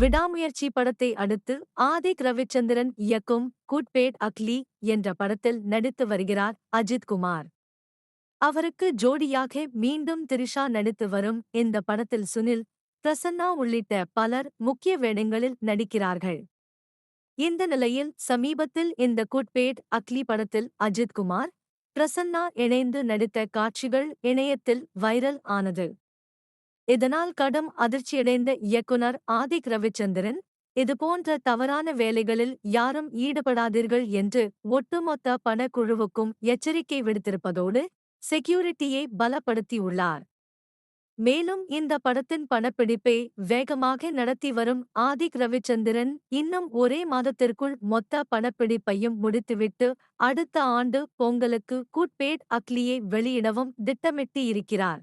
விடாமுயற்சி படத்தை அடுத்து ஆதிக் ரவிச்சந்திரன் இயக்கும் குட்பேட் அக்லி என்ற படத்தில் நடித்து வருகிறார் அஜித் குமார். அவருக்கு ஜோடியாக மீண்டும் திரிஷா நடித்து வரும் இந்த படத்தில் சுனில் பிரசன்னா உள்ளிட்ட பலர் முக்கிய வேடங்களில் நடிக்கிறார்கள். இந்த நிலையில் சமீபத்தில் இந்த குட்பேட் அக்லி படத்தில் அஜித் குமார் பிரசன்னா இணைந்து நடித்த காட்சிகள் இணையத்தில் வைரல் ஆனது. இதனால் கடும் அதிர்ச்சியடைந்த இயக்குனர் ஆதிக் ரவிச்சந்திரன் இதுபோன்ற தவறான வேலைகளில் யாரும் ஈடுபடாதீர்கள் என்று ஒட்டுமொத்த பணக்குழுவுக்கும் எச்சரிக்கை விடுத்திருப்பதோடு செக்யூரிட்டியை பலப்படுத்தியுள்ளார். மேலும் இந்த படத்தின் பணப்பிடிப்பை வேகமாக நடத்தி வரும் ஆதிக் ரவிச்சந்திரன் இன்னும் ஒரே மாதத்திற்குள் மொத்த பணப்பிடிப்பையும் முடித்துவிட்டு அடுத்த ஆண்டு பொங்கலுக்கு குட்பேட் அக்லியை வெளியிடவும் திட்டமிட்டு இருக்கிறார்